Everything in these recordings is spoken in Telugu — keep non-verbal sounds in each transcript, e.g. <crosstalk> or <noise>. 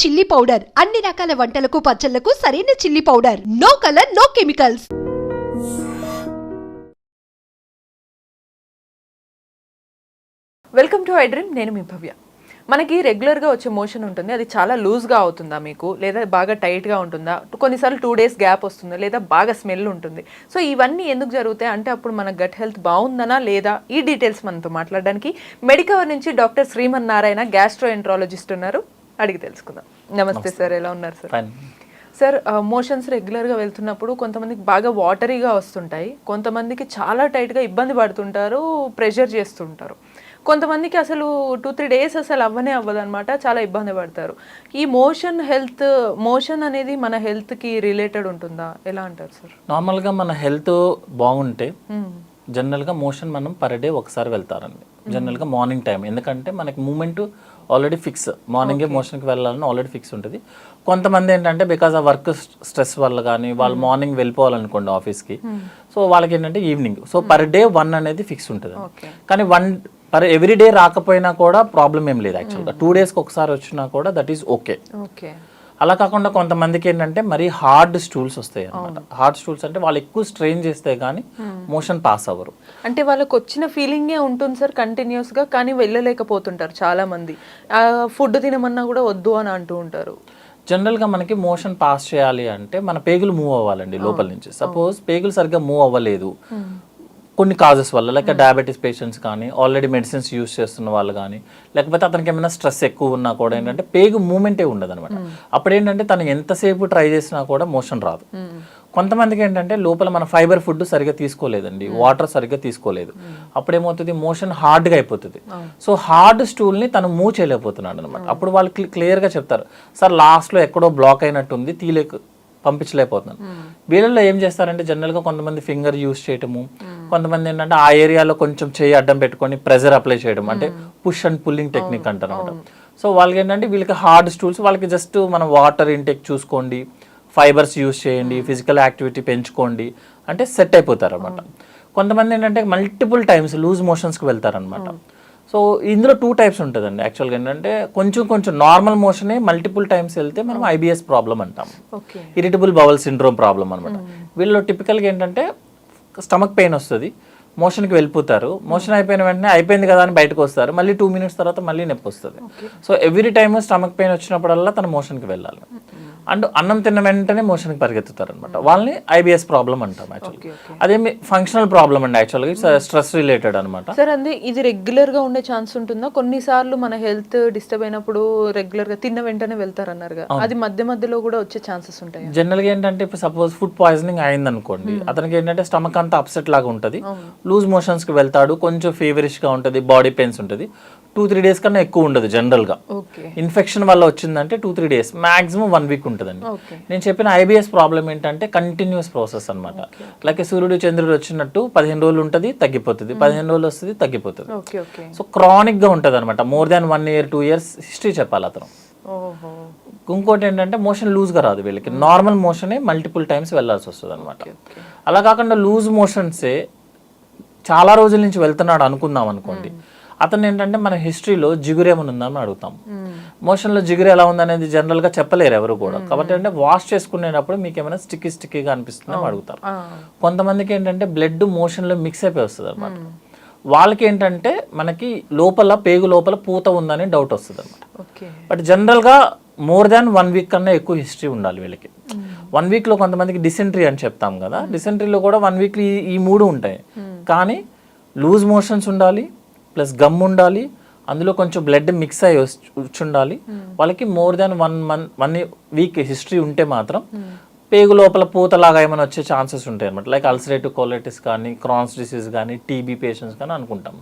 Chilli powder. అన్ని రకాల వంటలకు పచ్చళ్ళకు సరైన chilli powder. No colour no chemicals. Welcome to iDream నేను మీ భవ్య. మనకి రెగ్యులర్గా వచ్చే మోషన్ ఉంటుంది అది చాలా లూజ్గా అవుతుందా మీకు? లేదా బాగా టైట్గా ఉంటుందా? కొన్నిసార్లు టూ డేస్ గ్యాప్ వస్తుందా లేదా బాగా స్మెల్ ఉంటుంది. సో ఇవన్నీ ఎందుకు జరుగుతాయి? అంటే అప్పుడు మన గట్ హెల్త్ బాగుందనా లేదా? ఈ డీటెయిల్స్ మనతో మాట్లాడడానికి. మెడికవర్ నుంచి doctor Shriman Narayana gastro enterologist ఉన్నారు. అడిగి తెలుసుకుందాం. నమస్తే సార్ ఎలా ఉన్నారు సార్? సార్ మోషన్స్ రెగ్యులర్గా వెళ్తున్నప్పుడు కొంతమందికి బాగా వాటరీగా వస్తుంటాయి. కొంతమందికి చాలా టైట్గా ఇబ్బంది పడుతుంటారు ప్రెషర్ చేస్తుంటారు. కొంతమందికి అసలు టూ త్రీ డేస్ అసలు అవ్వనే అవ్వదు అనమాట చాలా ఇబ్బంది పడతారు. ఈ మోషన్ హెల్త్ మోషన్ అనేది మన హెల్త్కి రిలేటెడ్ ఉంటుందా? ఎలా అంటారు సార్? నార్మల్గా మన హెల్త్ బాగుంటే జనరల్గా మోషన్ మనం పర్ డే ఒకసారి వెళ్తారండి. జనరల్గా మార్నింగ్ టైం ఎందుకంటే మనకి మూమెంట్ ఆల్రెడీ ఫిక్స్ మార్నింగే మోషన్కి వెళ్ళాలని ఆల్రెడీ ఫిక్స్ ఉంటుంది. కొంతమంది ఏంటంటే బికాస్ ఆ వర్క్ స్ట్రెస్ వల్ల కానీ వాళ్ళు మార్నింగ్ వెళ్ళిపోవాలనుకోండి ఆఫీస్కి సో వాళ్ళకి ఏంటంటే evening so per day one అనేది ఫిక్స్ ఉంటుంది. కానీ వన్ పర్ ఎవ్రీ డే రాకపోయినా కూడా ప్రాబ్లం ఏం లేదు యాక్చువల్గా టూ డేస్కి ఒకసారి వచ్చినా కూడా దట్ ఈస్ ఓకే ఓకే అలా కాకుండా కొంతమందికి ఏంటంటే మరి హార్డ్ స్టూల్స్ వస్తాయి అనమాట హార్డ్ స్టూల్స్ అంటే వాళ్ళు ఎక్కువ స్ట్రెయిన్ చేస్తే కానీ మోషన్ పాస్ అవ్వరు. అంటే వాళ్ళకి వచ్చిన ఫీలింగే ఉంటుంది సార్ కంటిన్యూస్గా కానీ వెళ్ళలేకపోతుంటారు చాలా మంది ఫుడ్ తినమన్నా కూడా వద్దు అని అంటూ ఉంటారు. జనరల్గా మనకి మోషన్ పాస్ చేయాలి అంటే మన పేగులు మూవ్ అవ్వాలండి లోపల నుంచి. సపోజ్ పేగులు సరిగ్గా మూవ్ అవ్వలేదు. కొన్ని కాజెస్ వల్ల లైక్ డయాబెటీస్ పేషెంట్స్ కానీ ఆల్రెడీ మెడిసిన్స్ యూస్ చేస్తున్న వాళ్ళు కానీ లేకపోతే అతనికి ఏమైనా స్ట్రెస్ ఎక్కువ ఉన్నా కూడా ఏంటంటే పేగు మూమెంటే ఉండదు అనమాట అప్పుడు ఏంటంటే తను ఎంతసేపు ట్రై చేసినా కూడా మోషన్ రాదు. కొంతమందికి ఏంటంటే లోపల మన ఫైబర్ ఫుడ్ సరిగ్గా తీసుకోలేదండి వాటర్ సరిగ్గా తీసుకోలేదు. అప్పుడు ఏమవుతుంది మోషన్ హార్డ్గా అయిపోతుంది. సో హార్డ్ స్టూల్ని తను మూవ్ చేయలేకపోతున్నాడు అనమాట అప్పుడు వాళ్ళు క్లియర్గా చెప్తారు సార్ లాస్ట్లో ఎక్కడో బ్లాక్ అయినట్టుంది తీలేక పంపించలేకపోతున్నాను. వీళ్ళల్లో ఏం చేస్తారంటే జనరల్గా కొంతమంది ఫింగర్ యూస్ చేయటము కొంతమంది ఏంటంటే ఆ ఏరియాలో కొంచెం చేయి అడ్డం పెట్టుకొని ప్రెజర్ అప్లై చేయడం అంటే పుష్ అండ్ పుల్లింగ్ టెక్నిక్ అంటారు సో వాళ్ళకి ఏంటంటే వీళ్ళకి హార్డ్ స్టూల్స్ వాళ్ళకి జస్ట్ మనం వాటర్ ఇంటేక్ చూసుకోండి ఫైబర్స్ యూస్ చేయండి ఫిజికల్ యాక్టివిటీ పెంచుకోండి అంటే సెట్ అయిపోతారు అనమాట కొంతమంది ఏంటంటే మల్టిపుల్ టైమ్స్ లూజ్ మోషన్స్కి వెళ్తారనమాట. సో ఇందులో టూ టైప్స్ ఉంటుందండి. యాక్చువల్గా ఏంటంటే కొంచెం కొంచెం నార్మల్ మోషనే మల్టిపుల్ టైమ్స్ వెళ్తే మనం ఐబిఎస్ ప్రాబ్లం అంటాం. ఇరిటబుల్ బవల్ సిండ్రోమ్ ప్రాబ్లం అనమాట వీళ్ళలో టిపికల్గా ఏంటంటే స్టమక్ పెయిన్ వస్తుంది. మోషన్కి వెళ్ళిపోతారు. మోషన్ అయిపోయిన వెంటనే అయిపోయింది కదా అని బయటకు వస్తారు. మళ్ళీ టూ మినిట్స్ తర్వాత మళ్ళీ నొప్పి వస్తుంది. So every time stomach pain వచ్చినప్పుడల్లా తన మోషన్కి వెళ్ళాలి. అండ్ అన్నం తిన్న వెంటనే మోషన్కి పరిగెత్తుతారు అనమాట వాళ్ళని ఐబిఎస్ ప్రాబ్లం అంటాం యాక్చువల్గా అదేమి ఫంక్షనల్ ప్రాబ్లం అండి యాక్చువల్గా స్ట్రెస్ రిలేటెడ్ అనమాట సార్ అంది ఇది రెగ్యులర్గా ఉండే ఛాన్స్ ఉంటుందా? కొన్నిసార్లు మన హెల్త్ డిస్టర్బ్ అయినప్పుడు రెగ్యులర్గా తిన్న వెంటనే వెళ్తారన్నారుగా. అది మధ్య మధ్యలో కూడా వచ్చే ఛాన్సెస్ ఉంటాయి? జనరల్గా ఏంటంటే ఇప్పుడు సపోజ్ ఫుడ్ పాయిజనింగ్ అయింది అనుకోండి అతనికి ఏంటంటే స్టమక్ అంతా అప్సెట్ లాగా ఉంటుంది. లూజ్ మోషన్స్కి వెళ్తాడు కొంచెం ఫీవరిష్గా ఉంటుంది బాడీ పెయిన్స్ ఉంటుంది. టూ త్రీ డేస్ కన్నా ఎక్కువ ఉండదు జనరల్గా ఇన్ఫెక్షన్ వల్ల వచ్చిందంటే two three days maximum one week ఉంటుందండి. నేను చెప్పిన ఐబిఎస్ ప్రాబ్లం ఏంటంటే కంటిన్యూస్ ప్రాసెస్ అన్నమాట. లైక్ సూర్యుడు చంద్రుడు వచ్చినట్టు పదిహేను రోజులు ఉంటుంది తగ్గిపోతుంది. పదిహేను రోజులు వస్తుంది తగ్గిపోతుంది. సో క్రానిక్గా ఉంటుంది అనమాట more than one year two years history చెప్పాలి అతను. ఇంకోటి ఏంటంటే మోషన్ లూజ్గా రాదు వీళ్ళకి. నార్మల్ మోషనే మల్టిపుల్ టైమ్స్ వెళ్ళాల్సి వస్తుంది అనమాట అలా కాకుండా లూజ్ మోషన్సే చాలా రోజుల నుంచి వెళ్తున్నాడు అనుకుందాం అనుకోండి. అతను ఏంటంటే మన హిస్టరీలో జిగురు ఏమైనా ఉందని అడుగుతాం మోషన్లో జిగురు ఎలా ఉందనేది జనరల్గా చెప్పలేరు ఎవరు కూడా. కాబట్టి అంటే వాష్ చేసుకునేటప్పుడు మీకు ఏమైనా స్టిక్కీ స్టిక్కీగా అనిపిస్తుందని అడుగుతారు. కొంతమందికి ఏంటంటే బ్లడ్ మోషన్లో మిక్స్ అయిపోయి వస్తుంది అనమాట వాళ్ళకి ఏంటంటే మనకి లోపల పేగు లోపల పూత ఉందని డౌట్ వస్తుంది అనమాట బట్ జనరల్గా మోర్ దాన్ వన్ వీక్ కన్నా ఎక్కువ హిస్టరీ ఉండాలి వీళ్ళకి. వన్ వీక్లో కొంతమందికి డిసెంట్రీ అని చెప్తాం కదా. డిసెంట్రీలో కూడా వన్ వీక్ ఈ మూడు ఉంటాయి. కానీ లూజ్ మోషన్స్ ఉండాలి. ప్లస్ గమ్ ఉండాలి అందులో కొంచెం బ్లడ్ మిక్స్ అయ్యి ఉండాలి వాళ్ళకి more than one month one week history ఉంటే మాత్రం పేగు లోపల పూతలాగా ఏమైనా వచ్చే ఛాన్సెస్ ఉంటాయి అనమాట లైక్ అల్సరేటివ్ కోలైటిస్ కానీ క్రాన్స్ డిసీజ్ కానీ టీబీ పేషెంట్స్ కానీ అనుకుంటాం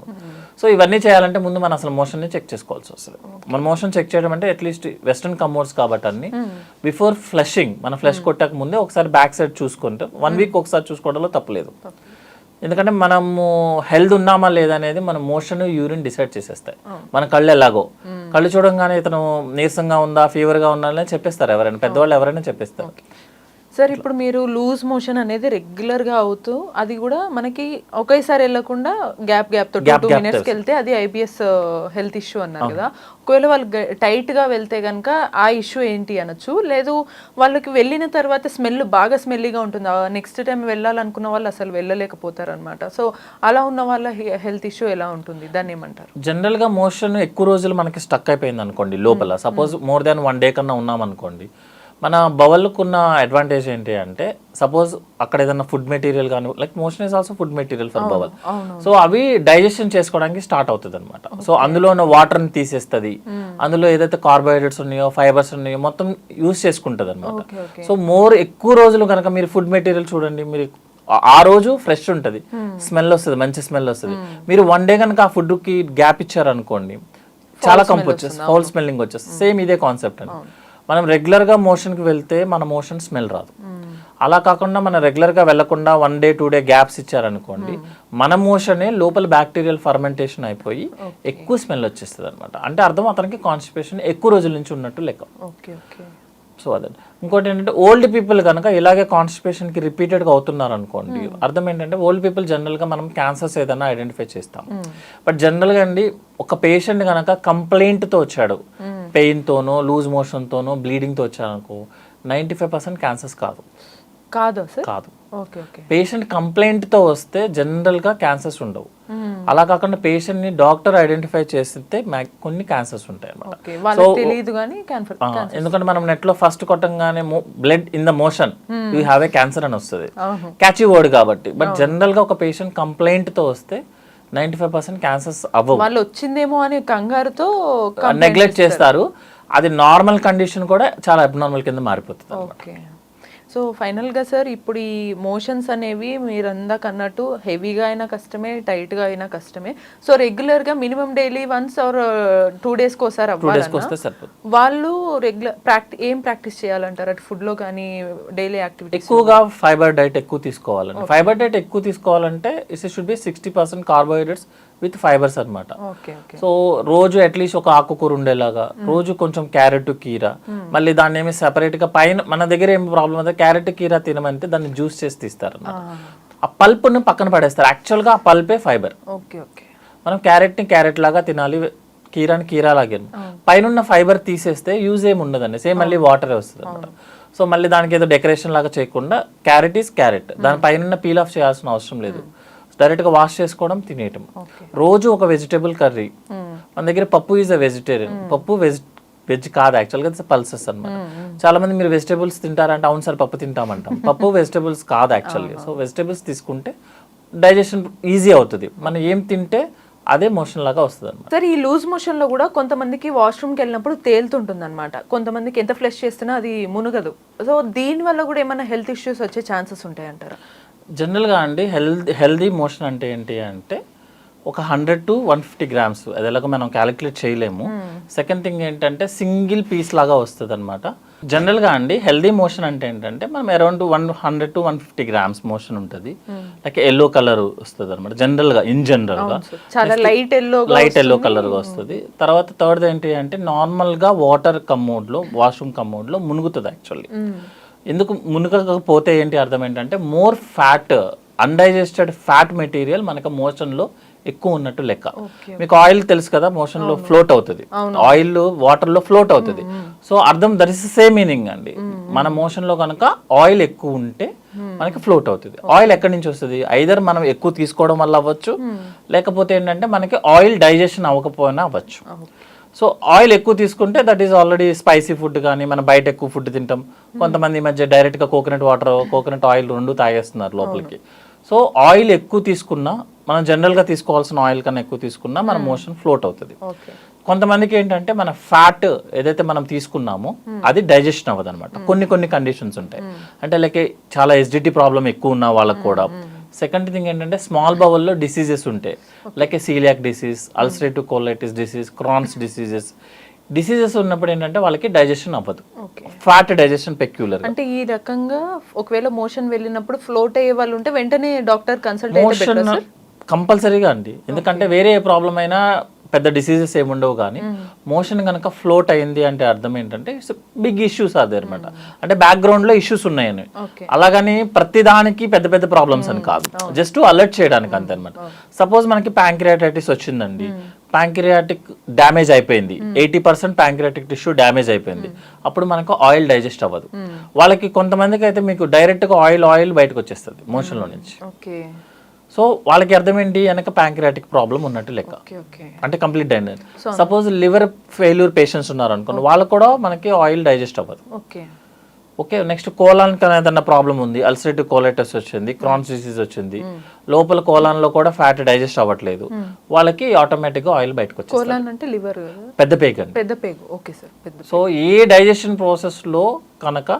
సో ఇవన్నీ చేయాలంటే ముందు మనం అసలు మోషన్ని చెక్ చేసుకోవాల్సి వస్తుంది. మన మోషన్ చెక్ చేయడం అంటే అట్లీస్ట్ వెస్ట్రన్ కమోడ్స్ కాబట్టి అన్ని బిఫోర్ ఫ్లషింగ్ మన ఫ్లష్ కొట్టక ముందే ఒకసారి బ్యాక్ సైడ్ చూసుకుంటే వన్ వీక్ ఒకసారి చూసుకోవడంలో తప్పలేదు. ఎందుకంటే మనము హెల్త్ ఉన్నామా లేదా అనేది మన మోషన్ యూరిన్ డిసైడ్ చేసేస్తాయి. మన కళ్ళు ఎలాగో. కళ్ళు చూడంగానే ఇతను నీరసంగా ఉందా ఫీవర్గా ఉందా అని చెప్పేస్తారు ఎవరైనా. పెద్దవాళ్ళు ఎవరైనా చెప్పేస్తారు. సార్ ఇప్పుడు మీరు లూజ్ మోషన్ అనేది రెగ్యులర్గా అవుతూ అది కూడా మనకి ఒకేసారి వెళ్ళకుండా గ్యాప్ గ్యాప్తో టూ మినిట్స్. వెళ్తే అది ఐబిఎస్ హెల్త్ ఇష్యూ అన్నారు కదా. ఒకవేళ వాళ్ళు టైట్గా వెళ్తే గనక ఆ ఇష్యూ ఏంటి అనొచ్చు. లేదు వాళ్ళకి వెళ్ళిన తర్వాత స్మెల్ బాగా స్మెల్లీగా ఉంటుంది. నెక్స్ట్ టైం వెళ్ళాలనుకున్న వాళ్ళు అసలు వెళ్ళలేకపోతారు అనమాట సో అలా ఉన్న వాళ్ళ హెల్త్ ఇష్యూ ఎలా ఉంటుంది? దాన్ని ఏమంటారు? జనరల్గా మోషన్ ఎక్కువ రోజులు మనకి స్టక్ అయిపోయింది అనుకోండి లోపల suppose more than one day కన్నా ఉన్నాం అనుకోండి మన బవల్కు ఉన్న అడ్వాంటేజ్ ఏంటి అంటే సపోజ్ అక్కడ ఏదైనా ఫుడ్ మెటీరియల్ కానీ like motion is also food material for bowel. So అవి డైజెషన్ చేసుకోవడానికి స్టార్ట్ అవుతుంది అనమాట సో అందులో ఉన్న వాటర్ని తీసేస్తుంది. అందులో ఏదైతే కార్బోహైడ్రేట్స్ ఉన్నాయో ఫైబర్స్ ఉన్నాయో మొత్తం యూస్ చేసుకుంటుంది అనమాట సో మోర్ ఎక్కువ రోజులు కనుక మీరు ఫుడ్ మెటీరియల్ చూడండి మీరు ఆ- రోజు ఫ్రెష్ ఉంటుంది. స్మెల్ వస్తుంది మంచి స్మెల్ వస్తుంది. మీరు వన్ డే కనుక ఆ ఫుడ్కి గ్యాప్ ఇచ్చారనుకోండి చాలా కంపు వచ్చేస్తుంది హోల్ స్మెల్లింగ్ వచ్చేస్తుంది. సేమ్ ఇదే కాన్సెప్ట్ అండి. మనం రెగ్యులర్గా మోషన్కి వెళ్తే మన మోషన్ స్మెల్ రాదు. అలా కాకుండా మనం రెగ్యులర్గా వెళ్ళకుండా one day two day gaps ఇచ్చారనుకోండి మన మోషనే లోపల బ్యాక్టీరియల్ ఫర్మెంటేషన్ అయిపోయి ఎక్కువ స్మెల్ వచ్చేస్తుంది అనమాట అంటే అర్థం అతనికి కాన్స్టిపేషన్ ఎక్కువ రోజుల నుంచి ఉన్నట్టు లెక్క. సో అదే. ఇంకోటి ఏంటంటే ఓల్డ్ పీపుల్ కనుక ఇలాగే కాన్స్టిపేషన్కి రిపీటెడ్గా అవుతున్నారు అనుకోండి అర్థం ఏంటంటే ఓల్డ్ పీపుల్ జనరల్గా మనం క్యాన్సర్స్ ఏదైనా ఐడెంటిఫై చేస్తాం బట్ జనరల్గా అండి ఒక పేషెంట్ కనుక కంప్లైంట్తో వచ్చాడు. పెయిన్ తోనో లూజ్ మోషన్ తోనో బ్లీడింగ్తో వచ్చాడు అనుకో నైంటీ ఫైవ్ పర్సెంట్ క్యాన్సర్స్ కాదు. కాదా సార్? కాదు. పేషెంట్ కంప్లైంట్తో వస్తే జనరల్గా క్యాన్సర్స్ ఉండవు అలా కాకుండా పేషెంట్ని డాక్టర్ ఐడెంటిఫై చేస్తే కొన్ని క్యాన్సర్స్ ఉంటాయి అన్నమాట ఎందుకంటే మనం నెట్లో first కొట్టంగానే blood in the motion you have a cancer అని వస్తుంది. క్యాచీ వర్డ్ కాబట్టి. బట్ జనరల్గా ఒక పేషెంట్ కంప్లైంట్తో వస్తే నైన్టీ ఫైవ్ పర్సెంట్ క్యాన్సర్స్ అవ్వవు. వాళ్ళు వచ్చిందేమో అని కంగారుతో నెగ్లెక్ట్ చేస్తారు. అది నార్మల్ కండిషన్ కూడా చాలా అబ్నార్మల్ కింద మారిపోతుంది ఓకే. సో ఫైనల్గా సార్ ఇప్పుడు ఈ మోషన్స్ అనేవి మీరు అందాక అన్నట్టు హెవీగా అయినా కష్టమే టైట్గా అయినా కష్టమే. సో రెగ్యులర్గా minimum daily once or two డేస్కి ఒకసారి వాళ్ళు రెగ్యులర్ ప్రాక్టీ ఏం ప్రాక్టీస్ చేయాలంటారు? అటు ఫుడ్లో కానీ డైలీ యాక్టివిటీస్ ఎక్కువగా ఫైబర్ డైట్ ఎక్కువ తీసుకోవాలండి. ఫైబర్ డైట్ ఎక్కువ తీసుకోవాలంటే is should be sixty percent carbohydrates with fibres అన్నమాట. Okay okay. సో రోజు అట్లీస్ట్ ఒక ఆకుకూర ఉండేలాగా రోజు కొంచెం క్యారెట్ కీర. మళ్ళీ దాన్ని ఏమి సెపరేట్గా పైన మన దగ్గర ఏం ప్రాబ్లం అయితే క్యారెట్ కీర తినమంటే దాన్ని జ్యూస్ చేసి తీస్తారు ఆ పల్ప్ను పక్కన పడేస్తారు. యాక్చువల్గా ఆ పల్పే ఫైబర్ ఓకే ఓకే. మనం క్యారెట్ని క్యారెట్ లాగా తినాలి కీరాని కీరా లాగే పైన ఫైబర్ తీసేస్తే యూజ్ ఏమి ఉండదండి. సేమ్ మళ్ళీ వాటర్ వస్తుంది అనమాట సో మళ్ళీ దానికి ఏదో డెకరేషన్ లాగా చేయకుండా క్యారెట్ ఈస్ క్యారెట్ దాని పైన పీల్ ఆఫ్ చేయాల్సిన అవసరం లేదు. డైరెక్ట్గా వాష్ చేసుకోవడం తినేయటం. రోజు ఒక వెజిటేబుల్ కర్రీ. మన దగ్గర పప్పు ఈజ్ అ వెజిటేరియన్. పప్పు వెజ్ వెజ్ కాదు యాక్చువల్గా పల్సెస్ అన్నమాట. చాలా మంది మీరు వెజిటేబుల్స్ తింటారంటే అవును సార్ పప్పు తింటామంటాం. <laughs> పప్పు వెజిటేబుల్స్ కాదు యాక్చువల్గా సో వెజిటేబుల్స్ తీసుకుంటే డైజెషన్ ఈజీ అవుతుంది. మనం ఏం తింటే అదే మోషన్ లాగా వస్తుంది అనమాట సార్ ఈ లూజ్ మోషన్లో కూడా కొంతమందికి వాష్రూమ్కి వెళ్ళినప్పుడు తేలుతుంటుంది అనమాట కొంతమందికి ఎంత ఫ్లెష్ చేస్తున్నా అది మునగదు. సో దీని వల్ల కూడా ఏమైనా హెల్త్ ఇష్యూస్ వచ్చే ఛాన్సెస్ ఉంటాయంటారా? జనరల్గా అండి హెల్త్ హెల్దీ మోషన్ అంటే ఏంటి అంటే ఒక hundred to one fifty grams అది ఎలాగో మనం క్యాలిక్యులేట్ చేయలేము. సెకండ్ థింగ్ ఏంటంటే సింగిల్ పీస్ లాగా వస్తుంది అనమాట జనరల్గా అండి హెల్దీ మోషన్ అంటే ఏంటంటే మనం around one hundred to one fifty grams motion ఉంటుంది. లైక్ ఎల్లో కలర్ వస్తుంది అనమాట జనరల్గా ఇన్ జనరల్గా. లైట్ ఎల్లో లైట్ ఎల్లో కలర్గా వస్తుంది. తర్వాత థర్డ్ ఏంటి అంటే నార్మల్గా వాటర్ కమ్మోడ్లో వాష్రూమ్ కమ్మోడ్లో మునుగుతుంది యాక్చువల్లీ. ఎందుకు మునగకపోతే ఏంటి అర్థం ఏంటంటే more fat undigested fat material మనకు మోషన్లో ఎక్కువ ఉన్నట్టు లెక్క. మీకు ఆయిల్ తెలుసు కదా మోషన్లో ఫ్లోట్ అవుతుంది. ఆయిల్ వాటర్లో ఫ్లోట్ అవుతుంది. సో అర్థం దట్ ఇస్ సేమ్ మీనింగ్ అండి. మన మోషన్లో కనుక ఆయిల్ ఎక్కువ ఉంటే మనకి ఫ్లోట్ అవుతుంది. ఆయిల్ ఎక్కడి నుంచి వస్తుంది? ఐదర్ మనం ఎక్కువ తీసుకోవడం వల్ల అవ్వచ్చు లేకపోతే ఏంటంటే మనకి ఆయిల్ డైజెషన్ అవ్వకపోయినా అవ్వచ్చు. సో ఆయిల్ ఎక్కువ తీసుకుంటే that is already spicy food కానీ మనం బయట ఎక్కువ ఫుడ్ తింటాం. కొంతమంది మధ్య డైరెక్ట్గా కోకోనట్ వాటర్ కోకోనట్ ఆయిల్ రెండు తాగేస్తున్నారు లోపలికి. సో ఆయిల్ ఎక్కువ తీసుకున్నా మనం జనరల్గా తీసుకోవాల్సిన ఆయిల్ కన్నా ఎక్కువ తీసుకున్నా మన మోషన్ ఫ్లోట్ అవుతుంది. కొంతమందికి ఏంటంటే మన ఫ్యాట్ ఏదైతే మనం తీసుకున్నామో అది డైజెషన్ అవ్వదు అనమాట కొన్ని కొన్ని కండిషన్స్ ఉంటాయి. అంటే లైక్ చాలా ఎస్డిటి ప్రాబ్లం ఎక్కువ ఉన్న వాళ్ళకి కూడా. సెకండ్ థింగ్ ఏంటంటే స్మాల్ బవల్లో డిసీజెస్ ఉంటాయి. Like coeliac disease ulcerative colitis disease Crohn's diseases diseases ఉన్నప్పుడు ఏంటంటే వాళ్ళకి డైజెషన్ అవ్వదు. ఫ్యాట్ డైజెషన్ పెక్యులర్ అంటే ఈ రకంగా ఒకవేళ మోషన్ వెళ్ళినప్పుడు ఫ్లోట్ అయ్యే వాళ్ళు ఉంటే వెంటనే డాక్టర్ కన్సల్ట్ మోషన్ కంపల్సరీగా అండి. ఎందుకంటే వేరే ప్రాబ్లం అయినా పెద్ద డిసీజెస్ ఏముండవు కానీ మోషన్ కనుక ఫ్లోట్ అయింది అంటే అర్థం ఏంటంటే బిగ్ ఇష్యూస్ అదే అనమాట అంటే background లో ఇష్యూస్ ఉన్నాయని. అలాగని ప్రతి దానికి పెద్ద పెద్ద ప్రాబ్లమ్స్ అని కాదు. జస్ట్ అలర్ట్ చేయడానికి అంతే అనమాట సపోజ్ మనకి ప్యాంక్రియాటైటిస్ వచ్చిందండి. ప్యాంక్రియాటిక్ డ్యామేజ్ అయిపోయింది. Eighty percent pancreatic tissue damage అయిపోయింది. అప్పుడు మనకు ఆయిల్ డైజెస్ట్ అవ్వదు. వాళ్ళకి కొంతమందికి అయితే మీకు డైరెక్ట్గా ఆయిల్ ఆయిల్ బయటకు వచ్చేస్తుంది మోషన్లో నుంచి. ఓకే. సో వాళ్ళకి అర్థం ఏంటి వెనక ప్యాంక్రియాటిక్ ప్రాబ్లం ఉన్నట్టు లెక్క. అంటే complete diner suppose liver failure patients ఉన్నారు అనుకోండి వాళ్ళకు కూడా మనకి ఆయిల్ డైజెస్ట్ అవ్వదు. ఓకే. ఓకే నెక్స్ట్ కోలాన్ ఏదైనా ప్రాబ్లం ఉంది అల్సరేటివ్ కోలైటస్ వచ్చింది క్రాన్స్ డిసీజ్ వచ్చింది లోపల కోలాన్లో కూడా ఫ్యాట్ డైజెస్ట్ అవ్వట్లేదు. వాళ్ళకి ఆటోమేటిక్గా ఆయిల్ బయటకు లివర్ పెద్ద పేగ్ అండి. పెద్ద పేగు ఓకే సార్ సో ఏ డైజెషన్ ప్రాసెస్లో కనుక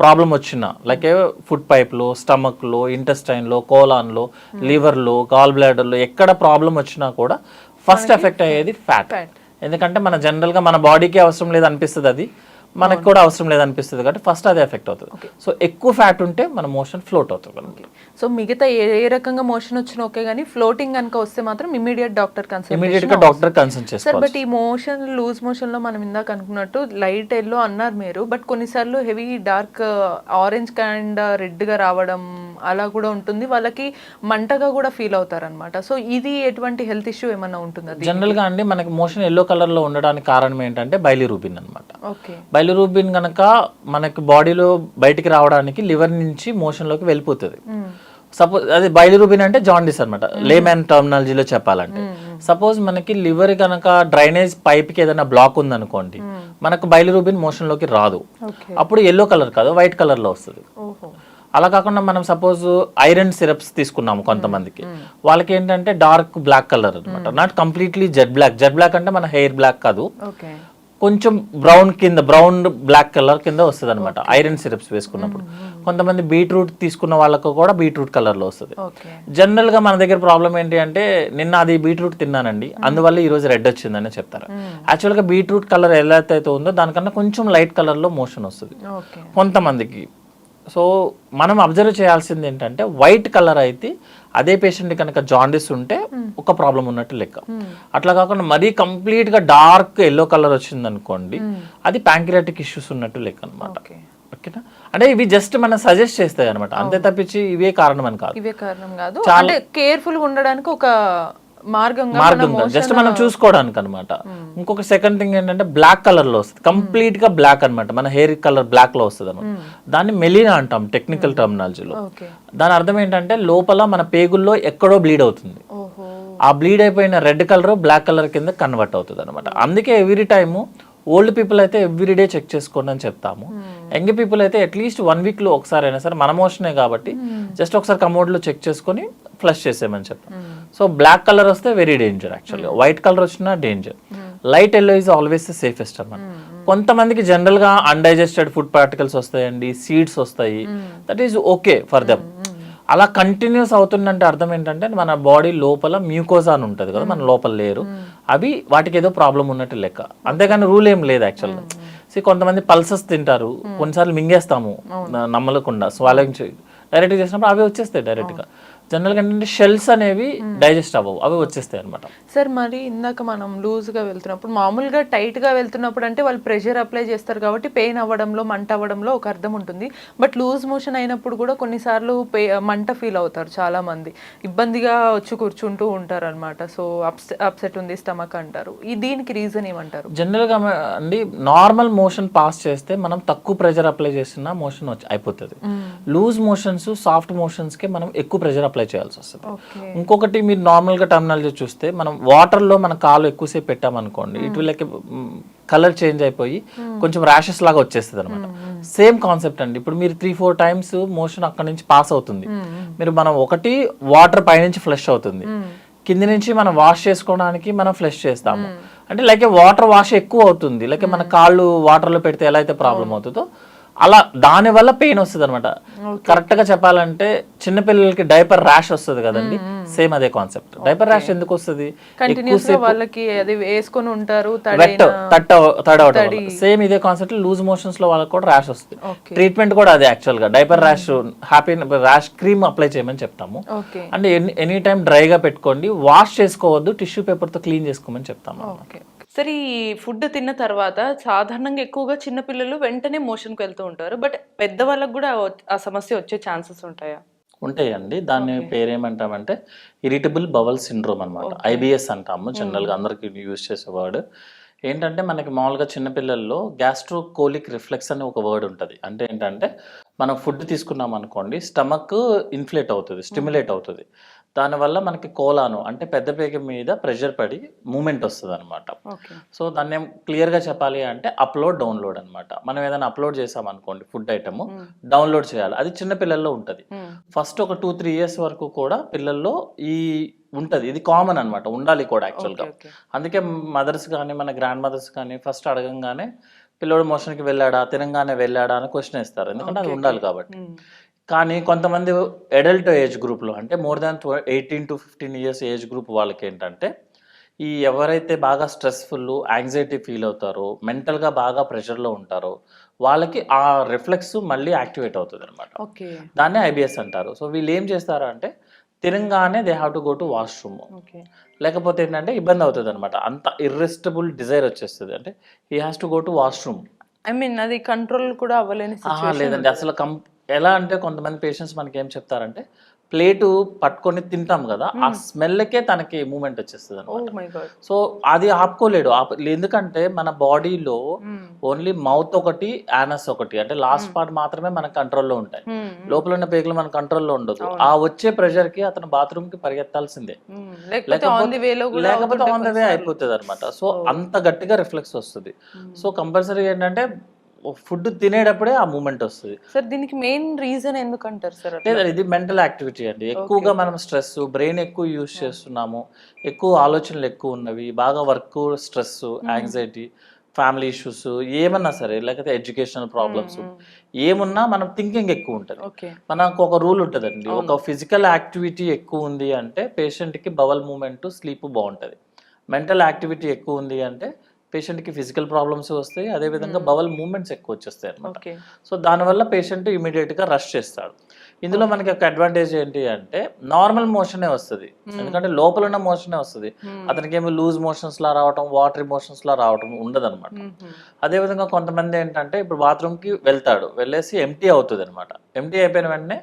ప్రాబ్లం వచ్చినా లైక్ ఫుడ్ పైప్లో స్టమక్లో ఇంటెస్టైన్లో కోలాన్లో లివర్లో గాల్ బ్లాడర్లో ఎక్కడ ప్రాబ్లం వచ్చినా కూడా ఫస్ట్ ఎఫెక్ట్ అయ్యేది ఫ్యాట్. ఎందుకంటే మన జనరల్గా మన బాడీకి అవసరం లేదు అనిపిస్తుంది అది. మనకు కూడా అవసరం లేదు అనిపిస్తుంది కాబట్టి ఫస్ట్ అది ఎఫెక్ట్ అవుతుంది. సో ఎక్కువ ఫ్యాట్ ఉంటే మన మోషన్ ఫ్లోట్ అవుతుంది మనకి. సో మిగతా ఏ ఏ రకంగా మోషన్ వచ్చినా ఓకే కానీ ఫ్లోటింగ్ కనుక వస్తే మాత్రం ఇమీడియట్ డాక్టర్ ఇమీడియట్గా కన్సల్ట్ డాక్టర్ కన్సల్ట్ చేసుకోవాలి బట్ ఈ మోషన్ లూజ్ మోషన్లో మనం ఇందాక అనుకున్నట్టు లైట్ ఎల్లో అన్నారు మీరు బట్ కొన్నిసార్లు హెవీ డార్క్ ఆరెంజ్ కైండ్ రెడ్గా రావడం అలా కూడా ఉంటుంది. వాళ్ళకి మంటగా కూడా ఫీల్ అవుతారు అనమాట సో ఇది ఎటువంటి హెల్త్ ఇష్యూ ఏమన్నా ఉంటుందా జనరల్గా అండి మనకి మోషన్ ఎల్లో కలర్లో ఉండడానికి కారణం ఏంటంటే బైలిరూబిన్ అన్నమాట. ఓకే బైలిరూబిన్ కనుక మనకి బాడీలో బయటికి రావడానికి లివర్ నుంచి మోషన్లోకి వెళ్ళిపోతుంది. సపోజ్ అది బైలిరూబిన్ అంటే జాండిస్ అనమాట లేమ్యాన్ టర్మినాలజీలో చెప్పాలంటే. సపోజ్ మనకి లివర్ కనుక డ్రైనేజ్ పైప్కి ఏదైనా బ్లాక్ ఉందనుకోండి మనకు బైలిరూబిన్ మోషన్లోకి రాదు. అప్పుడు ఎల్లో కలర్ కాదు వైట్ కలర్లో వస్తుంది. అలా కాకుండా మనం సపోజ్ ఐరన్ సిరప్స్ తీసుకున్నాము కొంతమందికి. వాళ్ళకి ఏంటంటే డార్క్ బ్లాక్ కలర్ అనమాట not completely jet black jet black అంటే మన హెయిర్ బ్లాక్ కాదు. కొంచెం బ్రౌన్ కింద బ్రౌన్ బ్లాక్ కలర్ కింద వస్తుంది అనమాట ఐరన్ సిరప్స్ వేసుకున్నప్పుడు. కొంతమంది బీట్రూట్ తీసుకున్న వాళ్ళకు కూడా బీట్రూట్ కలర్లో వస్తుంది. ఓకే. జనరల్గా మన దగ్గర ప్రాబ్లం ఏంటి అంటే నిన్న అది బీట్రూట్ తిన్నానండి. అందువల్ల ఈ రోజు రెడ్ వచ్చిందని చెప్తారు. యాక్చువల్గా బీట్రూట్ కలర్ ఎలా అయితే ఉందో దానికన్నా కొంచెం లైట్ కలర్లో మోషన్ వస్తుంది. కొంతమందికి. సో మనం అబ్జర్వ్ చేయాల్సింది ఏంటంటే వైట్ కలర్ అయితే అదే పేషెంట్ కనుక జాండిస్ ఉంటే ఒక ప్రాబ్లం ఉన్నట్టు లెక్క. అట్లా కాకుండా మరీ కంప్లీట్గా డార్క్ ఎల్లో కలర్ వచ్చింది అనుకోండి అది ప్యాంక్రియాటిక్ ఇష్యూస్ ఉన్నట్టు లెక్క అనమాట ఓకే ఓకేనా అంటే ఇవి జస్ట్ మనం సజెస్ట్ చేస్తాయి అనమాట అంతే తప్పించి ఇవే కారణం అని కాదు. ఇవే కారణం కాదు. అంటే కేర్ఫుల్గా ఉండడానికి ఒక మార్గం జస్ట్ మనం చూసుకోవడానికి అనమాట ఇంకొక సెకండ్ థింగ్ ఏంటంటే బ్లాక్ కలర్లో వస్తుంది. కంప్లీట్గా బ్లాక్ అన్నమాట. మన హెయిర్ కలర్ బ్లాక్లో వస్తుంది అనమాట. దాన్ని మెలినా అంటాం టెక్నికల్ టర్మినాలజీలో దాని అర్థం ఏంటంటే లోపల మన పేగుల్లో ఎక్కడో బ్లీడ్ అవుతుంది. ఆ బ్లీడ్ అయిపోయిన రెడ్ కలర్ బ్లాక్ కలర్ కింద కన్వర్ట్ అవుతుంది అనమాట. అందుకే ఎవ్రీ టైము ఓల్డ్ పీపుల్ అయితే ఎవ్రీ డే చెక్ చేసుకోండి అని చెప్తాము. యంగ్ పీపుల్ అయితే అట్లీస్ట్ వన్ వీక్లో ఒకసారి అయినా సరే మన మోషనే కాబట్టి జస్ట్ ఒకసారి కమోడ్లో చెక్ చేసుకొని ఫ్లష్ చేసేయమని చెప్తాం సో బ్లాక్ కలర్ వస్తే వెరీ డేంజర్ యాక్చువల్గా వైట్ కలర్ వచ్చినా danger light yellow is always the safest అన్నమాట కొంతమందికి జనరల్గా అన్డైజెస్టెడ్ ఫుడ్ పార్టికల్స్ వస్తాయండి సీడ్స్ వస్తాయి. That is okay for them అలా కంటిన్యూస్ అవుతుందంటే అర్థం ఏంటంటే మన బాడీ లోపల మ్యూకోజా అని ఉంటుంది కదా మన లోపల లేరు. అవి వాటికి ఏదో ప్రాబ్లం ఉన్నట్టు లెక్క. అంతేగాని రూల్ ఏం లేదు యాక్చువల్గా సో కొంతమంది పల్సెస్ తింటారు. కొన్నిసార్లు మింగేస్తాము. నమ్మలకుండా. స్వాలింగ్ డైరెక్ట్ చేసినప్పుడు అవి వచ్చేస్తాయి డైరెక్ట్గా జనరల్గా ఏంటంటే షెల్స్ అనేవి డైజెస్ట్ అవ్వవు. అవి వచ్చేస్తాయి అనమాట సార్ మరి ఇందాక మనం లూజ్గా వెళ్తున్నప్పుడు మామూలుగా టైట్గా వెళ్తున్నప్పుడు అంటే వాళ్ళు ప్రెషర్ అప్లై చేస్తారు కాబట్టి పెయిన్ అవ్వడంలో మంట అవ్వడంలో ఒక అర్థం ఉంటుంది. బట్ లూజ్ మోషన్ అయినప్పుడు కూడా కొన్నిసార్లు పే మంట ఫీల్ అవుతారు చాలా మంది ఇబ్బందిగా వచ్చి కూర్చుంటూ ఉంటారు అనమాట సో అప్సె అప్సెట్ ఉంది స్టమక్ అంటారు. ఈ దీనికి రీజన్ ఏమంటారు? జనరల్గా అండి నార్మల్ మోషన్ పాస్ చేస్తే మనం తక్కువ ప్రెషర్ అప్లై చేసినా మోషన్ వచ్చి అయిపోతుంది. లూజ్ మోషన్స్ సాఫ్ట్ మోషన్స్కి మనం ఎక్కువ ప్రెషర్ అప్లై చేయాల్సి వస్తుంది. ఇంకొకటి మీరు నార్మల్గా టర్మినాలజీ చూస్తే మనం వాటర్లో మన కాలు ఎక్కువసేపు పెట్టామనుకోండి ఇటు లైక్ కలర్ చేంజ్ అయిపోయి కొంచెం ర్యాషెస్ లాగా వచ్చేస్తుంది అనమాట సేమ్ కాన్సెప్ట్ అండి. ఇప్పుడు మీరు త్రీ ఫోర్ టైమ్స్ మోషన్ అక్కడ నుంచి పాస్ అవుతుంది. మీరు మనం ఒకటి వాటర్ పైనుంచి ఫ్లష్ అవుతుంది. కింది నుంచి మనం వాష్ చేసుకోవడానికి మనం ఫ్లష్ చేస్తాము. అంటే లైక్ వాటర్ వాష్ ఎక్కువ అవుతుంది. లైక్ మన కాళ్ళు వాటర్లో పెడితే ఎలా అయితే ప్రాబ్లం అవుతుందో అలా దాని వల్ల పెయిన్ వస్తుంది అనమాట కరెక్ట్గా చెప్పాలంటే చిన్నపిల్లలకి డైపర్ ర్యాష్ వస్తుంది కదండి. సేమ్ అదే కాన్సెప్ట్ డైపర్ ర్యాష్ ఎందుకు వస్తుంది? వాళ్ళకి అది వేసుకొని ఉంటారు వెట్ తట్ట సేమ్ ఇదే కాన్సెప్ట్ లూజ్ మోషన్స్లో వాళ్ళకి కూడా ర్యాష్ వస్తుంది. ట్రీట్మెంట్ కూడా అదే యాక్చువల్గా. Diaper rash nappy rash cream apply చేయమని చెప్తాము. అంటే ఎనీ టైం డ్రైగా పెట్టుకోండి వాష్ చేసుకోవద్దు టిష్యూ పేపర్తో క్లీన్ చేసుకోమని చెప్తాము సరే ఈ ఫుడ్ తిన్న తర్వాత సాధారణంగా ఎక్కువగా చిన్నపిల్లలు వెంటనే మోషన్కి వెళ్తూ ఉంటారు. బట్ పెద్దవాళ్ళకి కూడా ఆ సమస్య వచ్చే ఛాన్సెస్ ఉంటాయా? ఉంటాయండి. దాని పేరు ఏమంటామంటే ఇరిటబుల్ బవల్ సిండ్రోమ్ అనమాట ఐబిఎస్ అంటాము జనరల్గా అందరికి యూజ్ చేసే వర్డ్ ఏంటంటే మనకి మామూలుగా చిన్నపిల్లల్లో గ్యాస్ట్రోకోలిక్ రిఫ్లెక్స్ అనే ఒక వర్డ్ ఉంటుంది. అంటే ఏంటంటే మనం ఫుడ్ తీసుకున్నాం అనుకోండి స్టమక్ ఇన్ఫ్లేట్ అవుతుంది స్టిమ్యులేట్ అవుతుంది. దానివల్ల మనకి కోలాను అంటే పెద్ద పేగ మీద ప్రెషర్ పడి మూమెంట్ వస్తుంది అనమాట సో దాన్ని ఏం క్లియర్గా చెప్పాలి అంటే అప్లోడ్ డౌన్లోడ్ అన్నమాట. మనం ఏదైనా అప్లోడ్ చేసాం అనుకోండి ఫుడ్ ఐటమ్ డౌన్లోడ్ చేయాలి. అది చిన్న పిల్లల్లో ఉంటుంది. ఫస్ట్ ఒక టూ త్రీ ఇయర్స్ వరకు కూడా పిల్లల్లో ఈ ఉంటది. ఇది కామన్ అన్నమాట ఉండాలి కూడా యాక్చువల్గా. అందుకే మదర్స్ కానీ మన గ్రాండ్ మదర్స్ కానీ ఫస్ట్ అడగంగానే పిల్లోడు మోషన్కి వెళ్ళాడా తినంగానే వెళ్ళాడా అని క్వశ్చన్ ఇస్తారు ఎందుకంటే అది ఉండాలి కాబట్టి. కానీ కొంతమంది అడల్ట్ ఏజ్ గ్రూప్లో అంటే more than eighteen to fifteen years age group వాళ్ళకి ఏంటంటే ఈ ఎవరైతే బాగా స్ట్రెస్ఫుల్ యాంగ్జైటీ ఫీల్ అవుతారో మెంటల్గా బాగా ప్రెషర్లో ఉంటారో వాళ్ళకి ఆ రిఫ్లెక్స్ మళ్ళీ యాక్టివేట్ అవుతుంది అనమాట ఓకే. దాన్నే ఐబిఎస్ అంటారు. సో వీళ్ళు ఏం చేస్తారు అంటే తినంగానే they have to go to washroom okay. లేకపోతే ఏంటంటే ఇబ్బంది అవుతుంది అనమాట అంత ఇర్రెస్టబుల్ డిజైర్ వచ్చేస్తుంది. అంటే he has to go to washroom I mean అది కంట్రోల్ కూడా అవ్వలేని లేదండి. అసలు కం ఎలా అంటే కొంతమంది పేషెంట్స్ మనకి ఏం చెప్తారంటే ప్లేటు పట్టుకొని తింటాం కదా ఆ స్మెల్కే తనకి మూమెంట్ వచ్చేస్తుంది అనమాట గాడ్ సో అది ఆపుకోలేడు. ఆప ఎందుకంటే మన బాడీలో ఓన్లీ మౌత్ ఒకటి యానస్ ఒకటి అంటే లాస్ట్ పార్ట్ మాత్రమే మన కంట్రోల్లో ఉంటాయి. లోపల ఉన్న పేగులు మన కంట్రోల్లో ఉండదు. ఆ వచ్చే ప్రెషర్కి అతను బాత్రూమ్కి పరిగెత్తాల్సిందే లేకపోతే ఆన్ ద వే అయిపోతుంది అనమాట సో అంత గట్టిగా రిఫ్లెక్స్ వస్తుంది. సో కంపల్సరీ ఏంటంటే ఫుడ్ తినేటప్పుడే ఆ మూమెంట్ వస్తుంది. సార్ దీనికి మెయిన్ రీజన్ ఎందుకు అంటారు సార్ లేదా ఇది మెంటల్ యాక్టివిటీ అండి. ఎక్కువగా మనం స్ట్రెస్ బ్రెయిన్ ఎక్కువ యూజ్ చేస్తున్నాము. ఎక్కువ ఆలోచనలు ఎక్కువ ఉన్నవి బాగా work stress anxiety family issues ఏమన్నా సరే లేకపోతే ఎడ్యుకేషనల్ ప్రాబ్లమ్స్ ఏమున్నా మనం థింకింగ్ ఎక్కువ ఉంటుంది. మనకు ఒక రూల్ ఉంటుందండి. ఒక ఫిజికల్ యాక్టివిటీ ఎక్కువ ఉంది అంటే పేషెంట్కి బవల్ మూమెంట్ స్లీప్ బాగుంటుంది. మెంటల్ యాక్టివిటీ ఎక్కువ ఉంది అంటే పేషెంట్కి ఫిజికల్ ప్రాబ్లమ్స్ వస్తాయి. అదేవిధంగా బవల్ మూమెంట్స్ ఎక్కువ వచ్చేస్తాయి అనమాట సో దానివల్ల పేషెంట్ ఇమీడియట్గా రష్ చేస్తాడు. ఇందులో మనకి ఒక అడ్వాంటేజ్ ఏంటి అంటే నార్మల్ మోషనే వస్తుంది. ఎందుకంటే లోపల ఉన్న మోషనే వస్తుంది. అతనికి ఏమి లూజ్ మోషన్స్ లా రావటం వాటర్ మోషన్స్ లా రావటం ఉండదు అనమాట అదేవిధంగా కొంతమంది ఏంటంటే ఇప్పుడు బాత్రూమ్కి వెళ్తాడు. వెళ్ళేసి ఎంటీ అవుతుంది అనమాట ఎంటీ అయిపోయిన వెంటనే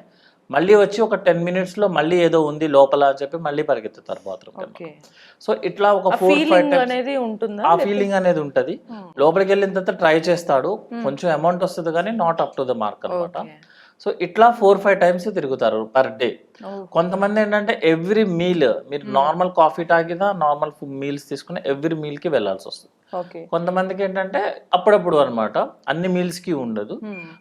మళ్ళీ వచ్చి ఒక టెన్ మినిట్స్లో మళ్ళీ ఏదో ఉంది లోపల అని చెప్పి మళ్ళీ పరిగెత్తుతారు బాత్రూమ్ సో ఇట్లా ఒక ఫోర్ ఫైవ్ అనేది ఉంటుందా ఆ ఫీలింగ్ అనేది ఉంటది. లోపలికి వెళ్ళిన తర్వాత ట్రై చేస్తాడు. కొంచెం అమౌంట్ వస్తుంది కానీ not up to the mark అనమాట సో ఇట్లా ఫోర్ ఫైవ్ టైమ్స్ తిరుగుతారు పర్ డే. కొంతమంది ఏంటంటే ఎవ్రీ మీల్ మీరు నార్మల్ కాఫీ తాగినా నార్మల్ మీల్స్ తీసుకుని ఎవ్రీ మీల్కి వెళ్ళాల్సి వస్తుంది. కొంతమందికి ఏంటంటే అప్పుడప్పుడు అన్నమాట అన్ని మీల్స్కి ఉండదు.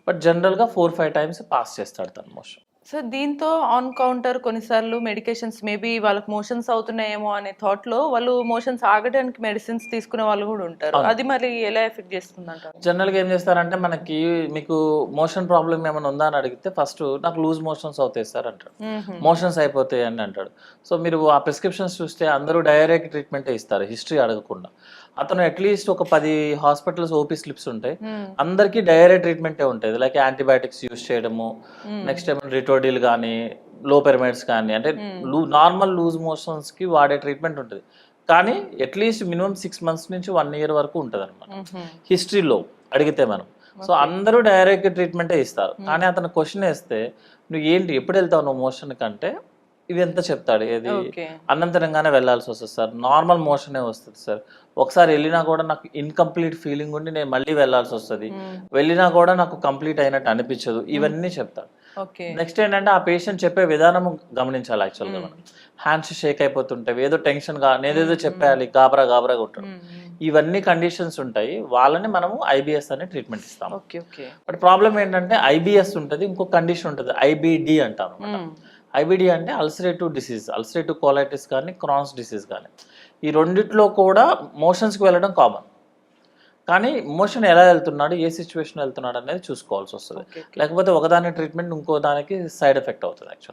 బట్ జనరల్గా ఫోర్ ఫైవ్ టైమ్స్ పాస్ చేస్తాడు తన మోషన్ సో దీంతో ఆన్ కౌంటర్ కొన్నిసార్లు మెడికేషన్స్ మేబీ వాళ్ళకి మోషన్స్ అవుతున్నాయేమో అనే థాట్లో వాళ్ళు మోషన్స్ ఆగడానికి మెడిసిన్స్ తీసుకునే వాళ్ళు కూడా ఉంటారు. అది మరి ఎలా ఎఫెక్ట్ చేస్తుంది అంటారు జనరల్గా ఏం చేస్తారంటే మనకి మీకు మోషన్ ప్రాబ్లం ఏమైనా ఉందా అని అడిగితే ఫస్ట్ నాకు లూజ్ మోషన్స్ అవుతాయి సార్ అంటాడు మోషన్స్ అయిపోతాయి అని అంటాడు. సో మీరు ఆ ప్రిస్క్రిప్షన్స్ చూస్తే అందరూ డైరెక్ట్ ట్రీట్మెంటే ఇస్తారు హిస్టరీ అడగకుండా. అతను అట్లీస్ట్ ఒక పది హాస్పిటల్స్ ఓపీ స్లిప్స్ ఉంటాయి. అందరికీ డైరెక్ట్ ట్రీట్మెంటే ఉంటుంది. లైక్ యాంటీబయాటిక్స్ యూస్ చేయడము నెక్స్ట్ ఏమైనా రిటోడిల్ కానీ లో పెరమైడ్స్ కానీ అంటే నార్మల్ లూజ్ మోషన్స్కి వాడే ట్రీట్మెంట్ ఉంటుంది. కానీ at least minimum six months నుంచి వన్ ఇయర్ వరకు ఉంటుంది అనమాట హిస్టరీలో అడిగితే మనం. సో అందరూ డైరెక్ట్ ట్రీట్మెంటే ఇస్తారు. కానీ అతను క్వశ్చన్ వేస్తే నువ్వు ఏంటి ఎప్పుడు వెళ్తావు నువ్వు మోషన్ కంటే? ఇది ఎంత చెప్తాడు ఏది? తినంగానే వెళ్ళాల్సి వస్తుంది సార్. నార్మల్ మోషనే వస్తుంది సార్. ఒకసారి వెళ్ళినా కూడా నాకు ఇన్కంప్లీట్ ఫీలింగ్ ఉండి నేను మళ్ళీ వెళ్ళాల్సి వస్తుంది. వెళ్ళినా కూడా నాకు కంప్లీట్ అయినట్టు అనిపించదు. ఇవన్నీ చెప్తాను ఓకే నెక్స్ట్ ఏంటంటే ఆ పేషెంట్ చెప్పే విధానం గమనించాలి యాక్చువల్గా మనం. హ్యాండ్స్ షేక్ అయిపోతుంటాయి ఏదో టెన్షన్గా నేనేదో చెప్పేయాలి గాబరా గాబరాగా ఉంటాడు ఇవన్నీ కండిషన్స్ ఉంటాయి వాళ్ళని మనము ఐబిఎస్ అనే ట్రీట్మెంట్ ఇస్తాం బట్ ప్రాబ్లం ఏంటంటే ఐబిఎస్ ఉంటుంది ఇంకో కండిషన్ ఉంటుంది ఐబిడి అంటాం ఐబిడి అంటే అల్సరేటివ్ డిసీజ్ అల్సరేటివ్ కోలైటిస్ కానీ క్రాన్స్ డిసీజ్ కానీ. ఈ రెండిట్లో కూడా మోషన్స్కి వెళ్ళడం కామన్. కానీ మోషన్ ఎలా వెళ్తున్నాడు ఏ సిచ్యువేషన్ వెళ్తున్నాడు అనేది చూసుకోవాల్సి వస్తుంది. లేకపోతే ఒకదాని ట్రీట్మెంట్ ఇంకో దానికి సైడ్ ఎఫెక్ట్ అవుతుంది యాక్చువల్